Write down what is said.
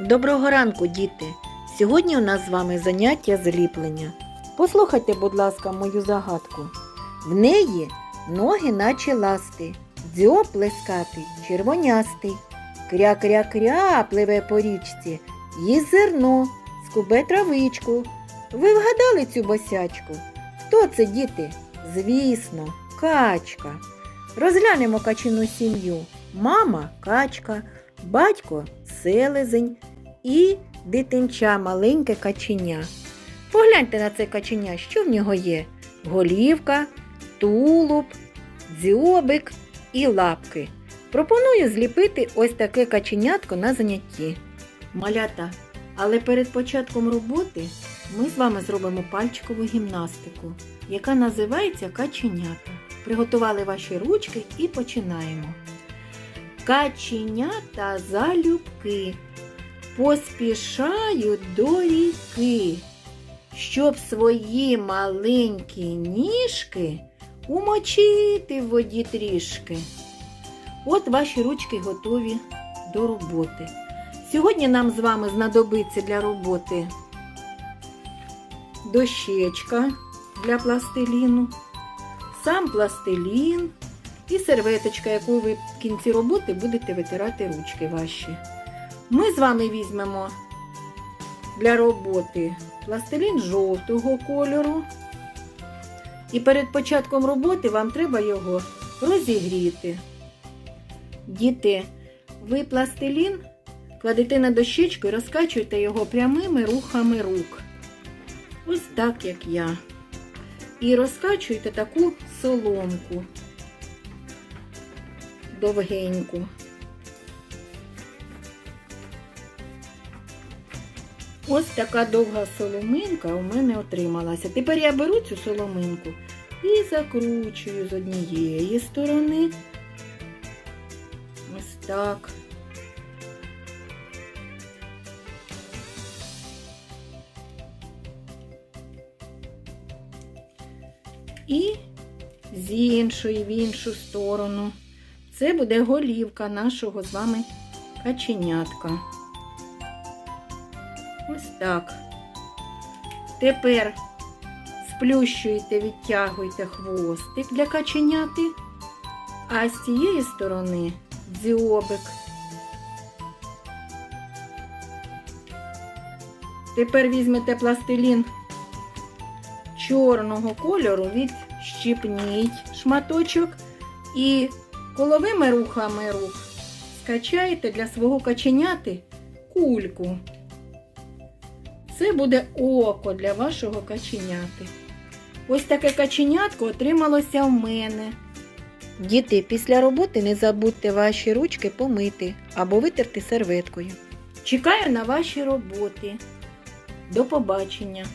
Доброго ранку, діти! Сьогодні у нас з вами заняття з ліплення. Послухайте, будь ласка, мою загадку. В неї ноги наче ласти, дзьоб плескатий, червонястий. Кря-кря-кря пливе по річці, їсть зерно, скубе травичку. Ви вгадали цю босячку? Хто це, діти? Звісно, качка. Розглянемо качину сім'ю. Мама качка, батько селезень і дитинча маленьке каченя. Погляньте на це каченя, що в нього є: голівка, тулуб, дзьобик і лапки. Пропоную зліпити ось таке каченятко на занятті. Малята, але перед початком роботи ми з вами зробимо пальчикову гімнастику, яка називається каченята. Приготували ваші ручки і починаємо. Каченята залюбки поспішають до ріки, щоб свої маленькі ніжки умочити в воді трішки. От ваші ручки готові до роботи. Сьогодні нам з вами знадобиться для роботи дощечка для пластиліну, сам пластилін і серветочка, якою ви в кінці роботи будете витирати ручки ваші. Ми з вами візьмемо для роботи пластилін жовтого кольору. І перед початком роботи вам треба його розігріти. Діти, ви пластилін кладете на дощечку і розкачуєте його прямими рухами рук. Ось так, як я. І розкачуєте таку соломку довгеньку. Ось така довга соломинка у мене отрималася. Тепер я беру цю соломинку і закручую з однієї сторони. Ось так. І з іншої в іншу сторону. Це буде голівка нашого з вами каченятка. Ось так. Тепер сплющуєте, відтягуєте хвостик для каченяти, а з цієї сторони дзьобик. Тепер візьмете пластилін чорного кольору, відщипніть шматочок і коловими рухами рук скачаєте для свого каченяти кульку. Це буде око для вашого каченяти. Ось таке каченятко отрималося в мене. Діти, після роботи не забудьте ваші ручки помити або витерти серветкою. Чекаю на ваші роботи. До побачення!